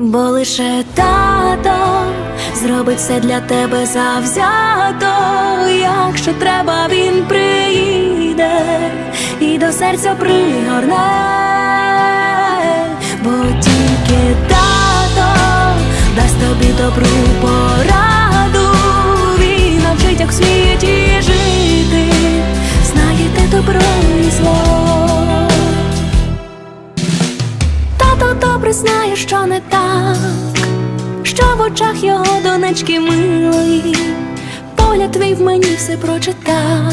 Бо лише тато зробить все для тебе завзято, якщо треба, він приїде і до серця пригорне, добре знає, що не так, що в очах його донечки милої, погляд твій в мені все прочитав,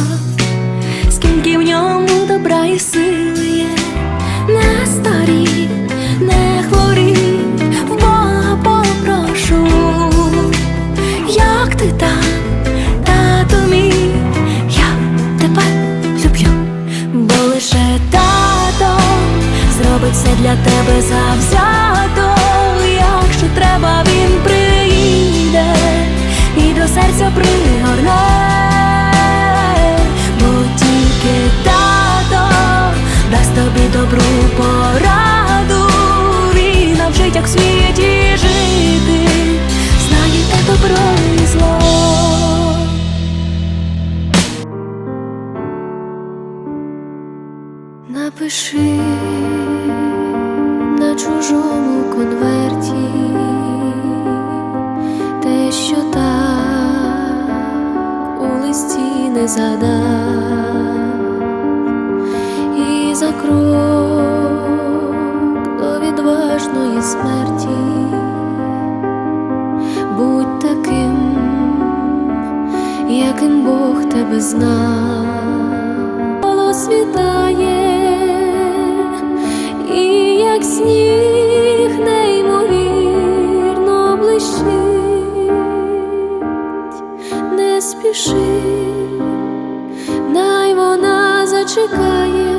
скільки в ньому добра і сили все для тебе завзято, якщо треба, він приїде і до серця пригорне, бо тільки тато дасть тобі добру пораду, він навчить, як в світі жити, знаєте добро і зло. Напиши чужому конверті. Те, що так у листі не задав, і за крок до відважної смерті. Будь таким, яким Бог тебе знав. Поло сніг неймовірно блищить, не спіши, най вона зачекає,